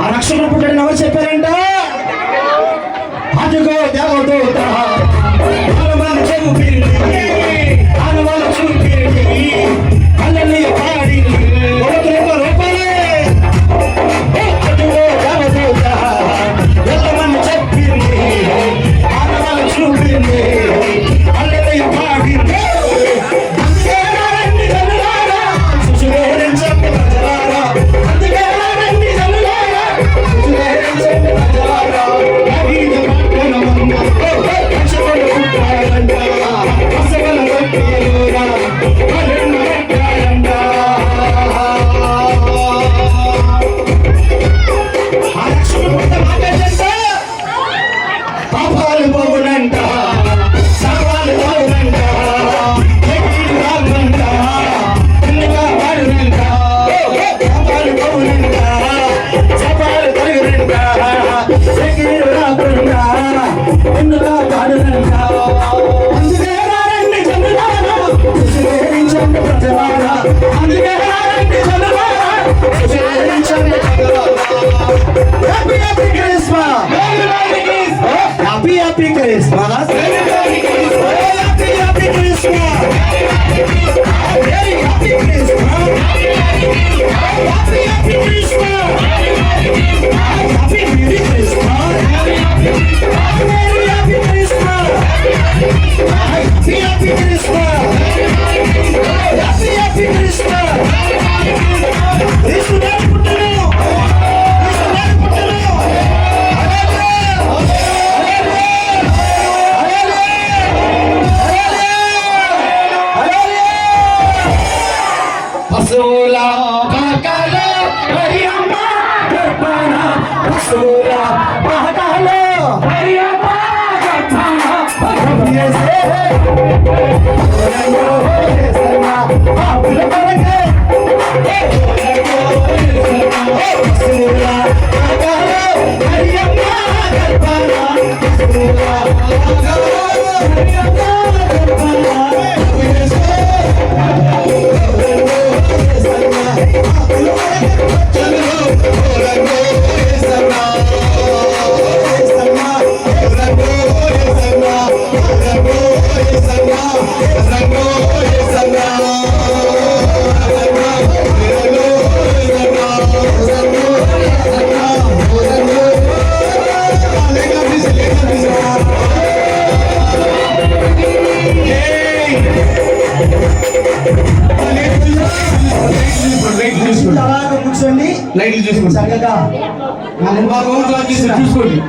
ఆ రక్షణ చెప్పారంటే? happy Christmas. Very happy Christmas. Very happy Christmas. Very happy Christmas. असलेला पाहत आलं చూసుకోండి. చక్కగా. చూసుకోండి.